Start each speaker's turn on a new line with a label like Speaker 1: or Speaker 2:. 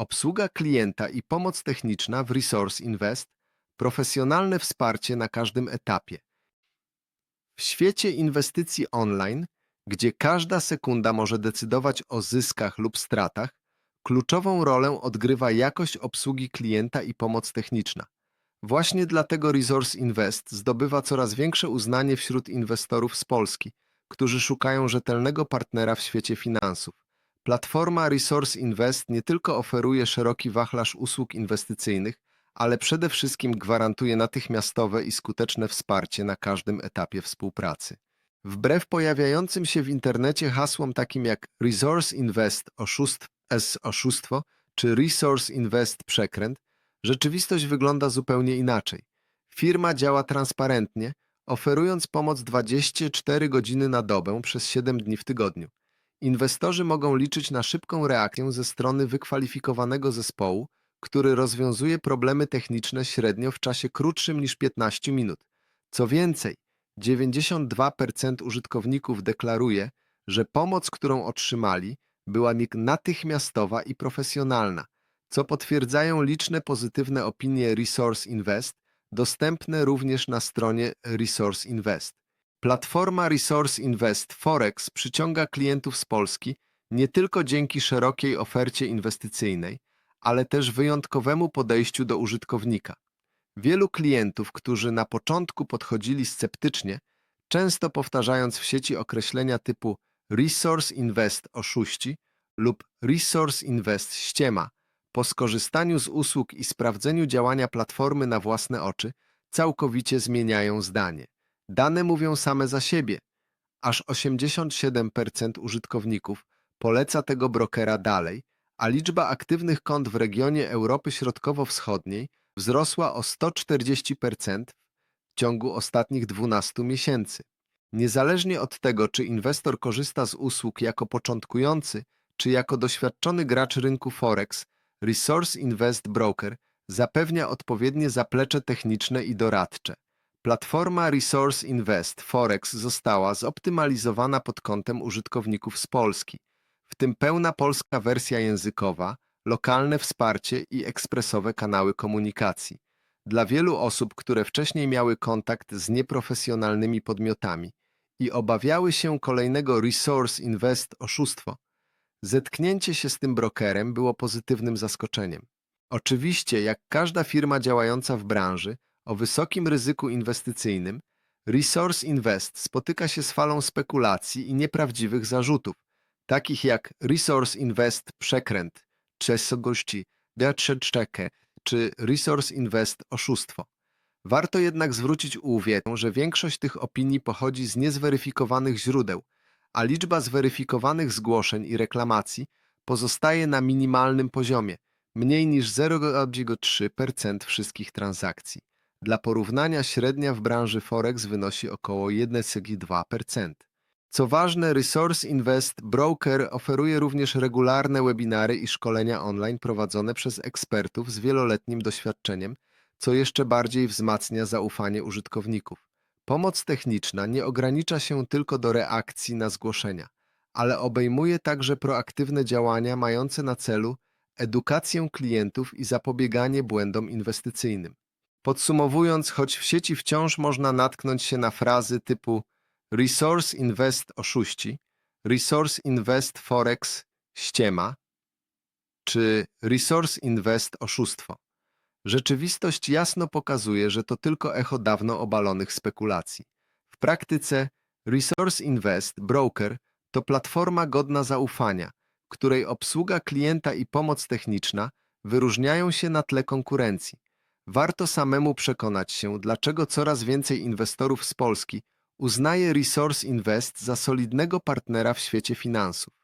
Speaker 1: Obsługa klienta i pomoc techniczna w Resource Invest, profesjonalne wsparcie na każdym etapie. W świecie inwestycji online, gdzie każda sekunda może decydować o zyskach lub stratach, kluczową rolę odgrywa jakość obsługi klienta i pomoc techniczna. Właśnie dlatego Resource Invest zdobywa coraz większe uznanie wśród inwestorów z Polski, którzy szukają rzetelnego partnera w świecie finansów. Platforma Resource Invest nie tylko oferuje szeroki wachlarz usług inwestycyjnych, ale przede wszystkim gwarantuje natychmiastowe i skuteczne wsparcie na każdym etapie współpracy. Wbrew pojawiającym się w internecie hasłom takim jak Resource Invest oszustw S oszustwo czy Resource Invest przekręt, rzeczywistość wygląda zupełnie inaczej. Firma działa transparentnie, oferując pomoc 24 godziny na dobę przez 7 dni w tygodniu. Inwestorzy mogą liczyć na szybką reakcję ze strony wykwalifikowanego zespołu, który rozwiązuje problemy techniczne średnio w czasie krótszym niż 15 minut. Co więcej, 92% użytkowników deklaruje, że pomoc, którą otrzymali, była natychmiastowa i profesjonalna, co potwierdzają liczne pozytywne opinie Resource Invest, dostępne również na stronie Resource Invest. Platforma Resource Invest Forex przyciąga klientów z Polski nie tylko dzięki szerokiej ofercie inwestycyjnej, ale też wyjątkowemu podejściu do użytkownika. Wielu klientów, którzy na początku podchodzili sceptycznie, często powtarzając w sieci określenia typu Resource Invest oszuści lub Resource Invest ściema, po skorzystaniu z usług i sprawdzeniu działania platformy na własne oczy, całkowicie zmieniają zdanie. Dane mówią same za siebie. Aż 87% użytkowników poleca tego brokera dalej, a liczba aktywnych kont w regionie Europy Środkowo-Wschodniej wzrosła o 140% w ciągu ostatnich 12 miesięcy. Niezależnie od tego, czy inwestor korzysta z usług jako początkujący, czy jako doświadczony gracz rynku Forex, Resource Invest Broker zapewnia odpowiednie zaplecze techniczne i doradcze. Platforma Resource Invest Forex została zoptymalizowana pod kątem użytkowników z Polski, w tym pełna polska wersja językowa, lokalne wsparcie i ekspresowe kanały komunikacji. Dla wielu osób, które wcześniej miały kontakt z nieprofesjonalnymi podmiotami i obawiały się kolejnego Resource Invest oszustwo, zetknięcie się z tym brokerem było pozytywnym zaskoczeniem. Oczywiście, jak każda firma działająca w branży o wysokim ryzyku inwestycyjnym, Resource Invest spotyka się z falą spekulacji i nieprawdziwych zarzutów, takich jak Resource Invest przekręt, czesogości, Deatrzeczczekę czy Resource Invest oszustwo. Warto jednak zwrócić uwagę, że większość tych opinii pochodzi z niezweryfikowanych źródeł, a liczba zweryfikowanych zgłoszeń i reklamacji pozostaje na minimalnym poziomie, mniej niż 0,3% wszystkich transakcji. Dla porównania średnia w branży Forex wynosi około 1,2%. Co ważne, Resource Invest Broker oferuje również regularne webinary i szkolenia online prowadzone przez ekspertów z wieloletnim doświadczeniem, co jeszcze bardziej wzmacnia zaufanie użytkowników. Pomoc techniczna nie ogranicza się tylko do reakcji na zgłoszenia, ale obejmuje także proaktywne działania mające na celu edukację klientów i zapobieganie błędom inwestycyjnym. Podsumowując, choć w sieci wciąż można natknąć się na frazy typu Resource Invest oszuści, Resource Invest Forex ściema, czy Resource Invest oszustwo. Rzeczywistość jasno pokazuje, że to tylko echo dawno obalonych spekulacji. W praktyce Resource Invest Broker to platforma godna zaufania, której obsługa klienta i pomoc techniczna wyróżniają się na tle konkurencji. Warto samemu przekonać się, dlaczego coraz więcej inwestorów z Polski uznaje Resource Invest za solidnego partnera w świecie finansów.